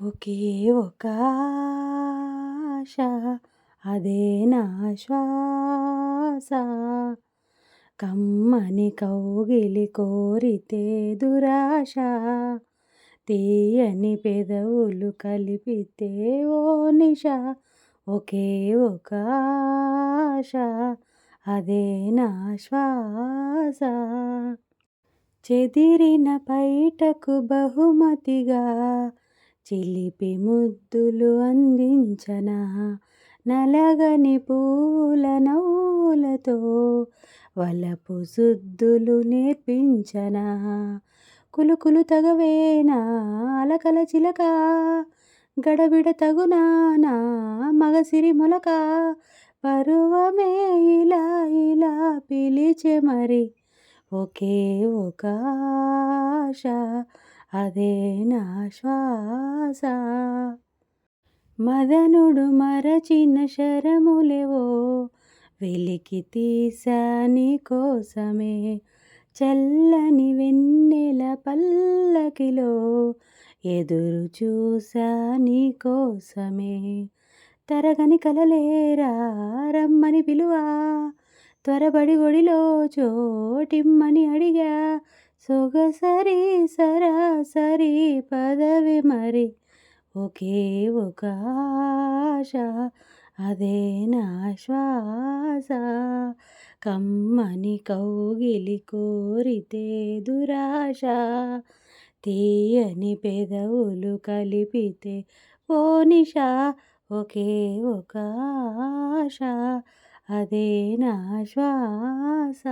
ఒకే ఒక ఆశ అదే నా శ్వాస. కమ్మని కౌగిలి కోరితే దురాశ తీయని పెదవులు కలిపితే ఓ నిష. ఒకే ఒక ఆశ అదే నా శ్వాస. చెదిరిన పైటకు బహుమతిగా చిలిపి ముద్దులు అందించనా? నలగని పూల నవ్వులతో వలపు సుద్దులు నేర్పించనా? కులుకులు తగవేనా? అలకల చిలక? గడబిడ తగునానా? మగసిరి మొలక? పరువమే ఇలా ఇలా పిలిచే మరి ఒకే ఒక ఆశ. అదే నా శ్వాస. మదనుడు మరచిన శరములేవో వెలికి తీసా నీ కోసమే. చల్లని వెన్నెల పల్లకిలో ఎదురు చూసా నీ కోసమే. తరగని కలలేరా రమ్మని పిలువా. త్వరబడి ఒడిలో చోటిమ్మని అడిగా. సొగసరి సరాసరి పదవి మరి ఒకే ఒక ఆశ అదే నా శ్వాస. కమ్మని కౌగిలి కోరితే దురాశ తీయని పెదవులు కలిపితే ఓ నిష ఒకే ఒక ఆశ అదే నా శ్వాస.